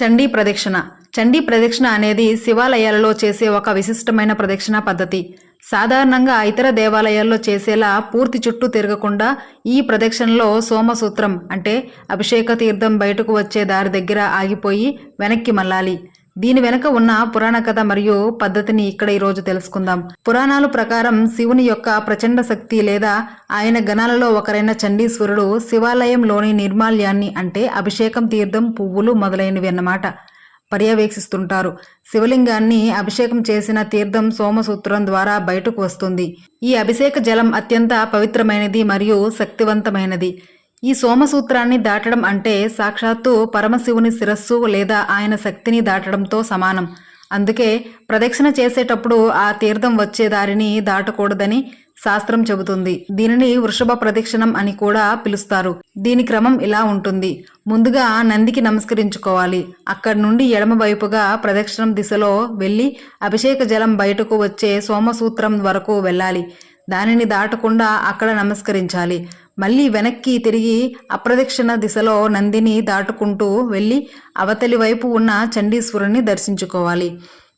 చండీ ప్రదక్షిణ. చండీ ప్రదక్షిణ అనేది శివాలయాలలో చేసే ఒక విశిష్టమైన ప్రదక్షిణ పద్ధతి. సాధారణంగా ఇతర దేవాలయాల్లో చేసేలా పూర్తి చుట్టూ తిరగకుండా ఈ ప్రదక్షిణలో సోమసూత్రం అంటే అభిషేక తీర్థం బయటకు వచ్చే దారి దగ్గర ఆగిపోయి వెనక్కి మళ్ళాలి. దీని వెనుక ఉన్న పురాణ కథ మరియు పద్ధతిని ఇక్కడ ఈరోజు తెలుసుకుందాం. పురాణాల ప్రకారం శివుని యొక్క ప్రచండ శక్తి లేదా ఆయన గణాలలో ఒకరైన చండీశ్వరుడు శివాలయంలోని నిర్మాల్యాన్ని అంటే అభిషేకం తీర్థం పువ్వులు మొదలైనవి అన్నమాట. పర్యవేక్షిస్తుంటారు. శివలింగాన్ని అభిషేకం చేసిన తీర్థం సోమసూత్రం ద్వారా బయటకు వస్తుంది. ఈ అభిషేక జలం అత్యంత పవిత్రమైనది మరియు శక్తివంతమైనది. ఈ సోమసూత్రాన్ని దాటడం అంటే సాక్షాత్తు పరమశివుని శిరస్సు లేదా ఆయన శక్తిని దాటడంతో సమానం. అందుకే ప్రదక్షిణ చేసేటప్పుడు ఆ తీర్థం వచ్చే దారిని దాటకూడదని శాస్త్రం చెబుతుంది. దీనిని వృషభ ప్రదక్షిణం అని కూడా పిలుస్తారు. దీని క్రమం ఇలా ఉంటుంది. ముందుగా నందికి నమస్కరించుకోవాలి. అక్కడి నుండి ఎడమ వైపుగా ప్రదక్షిణం దిశలో వెళ్ళి అభిషేక జలం బయటకు వచ్చే సోమసూత్రం వరకు వెళ్ళాలి. దానిని దాటకుండా అక్కడ నమస్కరించాలి. మళ్ళీ వెనక్కి తిరిగి అప్రదక్షిణ దిశలో నందిని దాటుకుంటూ వెళ్ళి అవతలి వైపు ఉన్న చండీశ్వరుణ్ణి దర్శించుకోవాలి.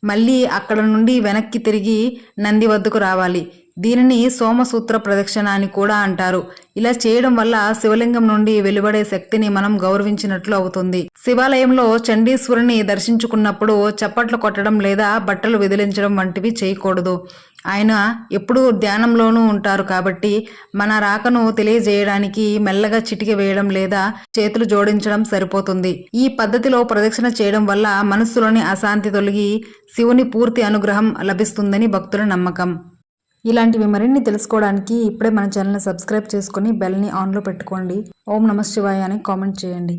మళ్ళీ అక్కడ నుండి వెనక్కి తిరిగి నంది వద్దకు రావాలి. దీనిని సోమసూత్ర ప్రదక్షిణ అని కూడా అంటారు. ఇలా చేయడం వల్ల శివలింగం నుండి వెలువడే శక్తిని మనం గౌరవించినట్లు అవుతుంది. శివాలయంలో చండీశ్వరుని దర్శించుకున్నప్పుడు చప్పట్లు కొట్టడం లేదా బట్టలు విదిలించడం వంటివి చేయకూడదు. ఆయన ఎప్పుడూ ధ్యానంలోనూ ఉంటారు కాబట్టి మన రాకను తెలియజేయడానికి మెల్లగా చిటిక వేయడం లేదా చేతులు జోడించడం సరిపోతుంది. ఈ పద్ధతిలో ప్రదక్షిణ చేయడం వల్ల మనస్సులోని అశాంతి తొలగి శివుని పూర్తి అనుగ్రహం లభిస్తుందని భక్తుల నమ్మకం. ఇలాంటివి మరిన్ని తెలుసుకోవడానికి ఇప్పుడే మన ఛానల్ని సబ్స్క్రైబ్ చేసుకుని బెల్ని ఆన్లో పెట్టుకోండి. ఓం నమ శివాయ అని కామెంట్ చేయండి.